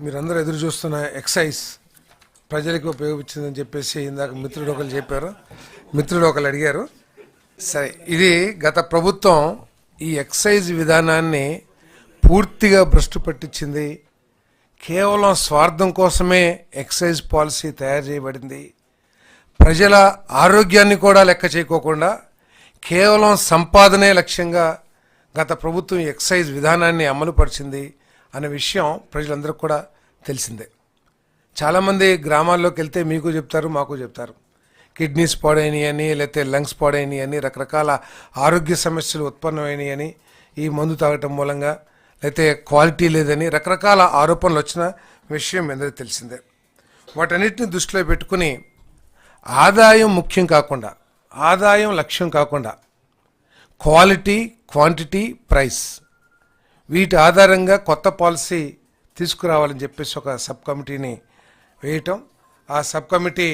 మీరందరూ ఎదురు చూస్తున్న ఎక్సైజ్ ప్రజలకు ఉపయోగించిందని చెప్పేసి ఇందాక మిత్రుడు ఒకరు చెప్పారు. మిత్రుడు ఒకరు అడిగారు. సరే ఇది గత ప్రభుత్వం ఈ ఎక్సైజ్ విధానాన్ని పూర్తిగా భ్రష్టు పట్టించింది కేవలం స్వార్థం కోసమే ఎక్సైజ్ పాలసీ తయారు చేయబడింది. ప్రజల ఆరోగ్యాన్ని కూడా లెక్క చేయకోకుండా కేవలం సంపాదనే లక్ష్యంగా గత ప్రభుత్వం ఎక్సైజ్ విధానాన్ని అమలుపరిచింది. అనే విషయం ప్రజలందరికీ కూడా తెలిసిందే. చాలామంది గ్రామాల్లోకి వెళ్తే మీకు చెప్తారు మాకు చెప్తారు. కిడ్నీస్ పాడైనవి అని లేకపోతే లంగ్స్ పాడైనవి అని రకరకాల ఆరోగ్య సమస్యలు ఉత్పన్నమైనవి అని ఈ మందు తాగటం మూలంగా లేకపోతే క్వాలిటీ లేదని రకరకాల ఆరోపణలు వచ్చిన విషయం మీ అందరికీ తెలిసిందే. వాటన్నిటిని దృష్టిలో పెట్టుకుని ఆదాయం ముఖ్యం కాకుండా ఆదాయం లక్ష్యం కాకుండా క్వాలిటీ క్వాంటిటీ ప్రైస్ వీటి ఆధారంగా కొత్త పాలసీ తీసుకురావాలని చెప్పేసి ఒక సబ్ కమిటీని వేయటం. ఆ సబ్ కమిటీ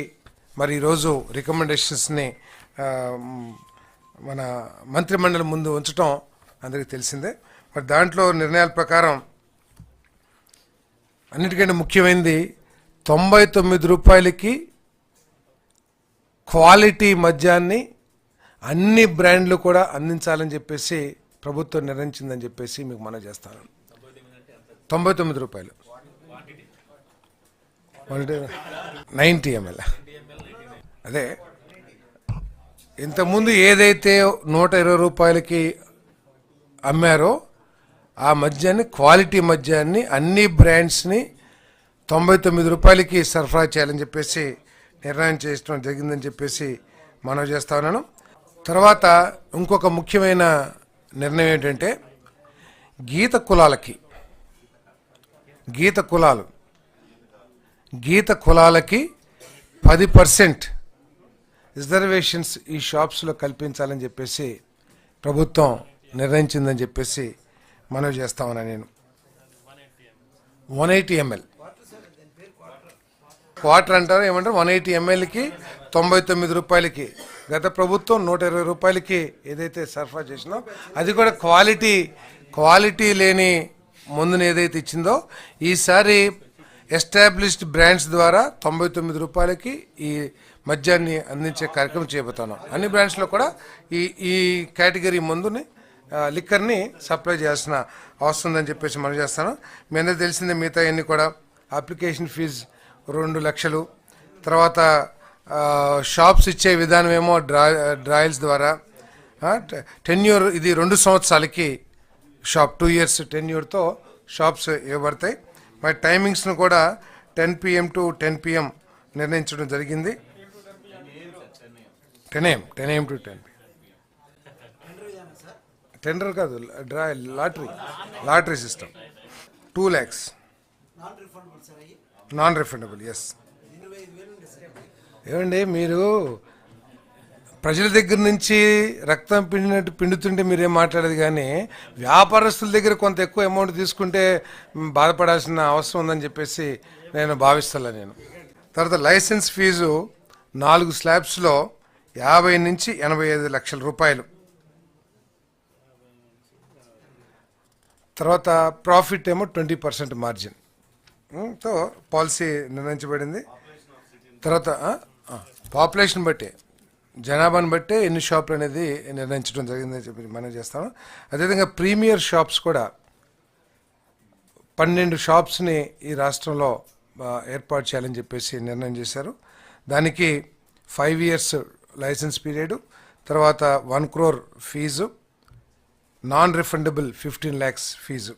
మరి ఈరోజు రికమెండేషన్స్ని మన మంత్రిమండలి ముందు ఉంచటం అందరికీ తెలిసిందే. మరి దాంట్లో నిర్ణయాల ప్రకారం అన్నిటికంటే ముఖ్యమైనది తొంభై తొమ్మిది రూపాయలకి క్వాలిటీ మద్యాన్ని అన్ని బ్రాండ్లు కూడా అందించాలని చెప్పేసి ప్రభుత్వం నిర్ణయించిందని చెప్పేసి మీకు మనం చేస్తాను. తొంభై తొమ్మిది రూపాయలు. Ninety ML. అదే ఇంతకుముందు ఏదైతే నూట ఇరవై రూపాయలకి అమ్మారో ఆ మద్యాన్ని క్వాలిటీ మద్యాన్ని అన్ని బ్రాండ్స్ని తొంభై తొమ్మిది రూపాయలకి సరఫరా చేయాలని చెప్పేసి నిర్ణయం చేయడం జరిగిందని చెప్పేసి మనం చేస్తా ఉన్నాను. తర్వాత ఇంకొక ముఖ్యమైన నిర్ణయం ఏంటంటే గీత కులాలకి గీత కులాలు గీత కులాలకి పది పర్సెంట్ రిజర్వేషన్స్ ఈ షాప్స్లో కల్పించాలని చెప్పేసి ప్రభుత్వం నిర్ణయించిందని చెప్పేసి మనవి చేస్తామని నేను. One eighty ML. క్వార్టర్ అంటారు ఏమంటారు? వన్ ఎయిటీ ఎంఎల్కి తొంభై తొమ్మిది రూపాయలకి. గత ప్రభుత్వం నూట ఇరవై రూపాయలకి ఏదైతే సరఫరా చేసిందో అది కూడా క్వాలిటీ క్వాలిటీ లేని మందుని ఏదైతే ఇచ్చిందో ఈసారి ఎస్టాబ్లిష్డ్ బ్రాండ్స్ ద్వారా తొంభై తొమ్మిది రూపాయలకి ఈ మద్యాన్ని అందించే కార్యక్రమం చేపడతాను అన్ని బ్రాండ్స్లో కూడా ఈ ఈ కేటగిరీ మందుని లిక్కర్ని సప్లై చేయాల్సిన అవసరం ఉందని చెప్పేసి మనం చేస్తాను మీ అందరూ తెలిసిందే మిగతా కూడా అప్లికేషన్ ఫీజు రెండు లక్షలు. తర్వాత షాప్స్ ఇచ్చే విధానం ఏమో డ్రా డ్రాయల్స్ ద్వారా. టెన్యూర్ ఇది రెండు సంవత్సరాలకి షాప్ టూ ఇయర్స్ టెన్యూర్తో షాప్స్ ఇవ్వబడతాయి. మరి టైమింగ్స్ను కూడా ten PM to ten PM నిర్ణయించడం జరిగింది. Ten AM ten AM to ten tender కాదు draw lottery lottery system. Two lakhs. Non refundable yes ఏమండి మీరు ప్రజల దగ్గర నుంచి రక్తం పిండినట్టు పిండుతుంటే మీరేం మాట్లాడేది కానీ వ్యాపారస్తుల దగ్గర కొంత ఎక్కువ అమౌంట్ తీసుకుంటే బాధపడాల్సిన అవసరం ఉందని చెప్పేసి నేను భావిస్తాను నేను. తర్వాత లైసెన్స్ ఫీజు నాలుగు స్లాబ్స్లో యాభై నుంచి ఎనభై ఐదు లక్షల రూపాయలు. తర్వాత ప్రాఫిట్ ఏమో ట్వంటీ పర్సెంట్ మార్జిన్ తో పాలసీ నిర్ణయించబడింది. తర్వాత పాపులేషన్ బట్టి జనాభాను బట్టే ఎన్ని షాపులు అనేది నిర్ణయించడం జరిగిందని చెప్పి మనం చేస్తాము. అదేవిధంగా ప్రీమియర్ షాప్స్ కూడా పన్నెండు షాప్స్ని ఈ రాష్ట్రంలో ఏర్పాటు చేయాలని చెప్పేసి నిర్ణయం చేశారు. దానికి ఫైవ్ ఇయర్స్ లైసెన్స్ పీరియడ్ తర్వాత one crore fee non refundable fifteen lakhs fee.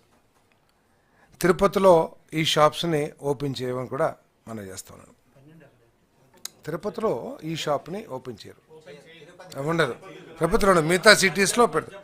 తిరుపతిలో ఈ షాప్స్ని ఓపెన్ చేయమని కూడా మనం చేస్తున్నాను తిరుపతిలో ఈ షాప్ని ఓపెన్ చేయరు. ఉండదు తిరుపతిలో ఉండదు మిగతా సిటీస్లో పెడతారు.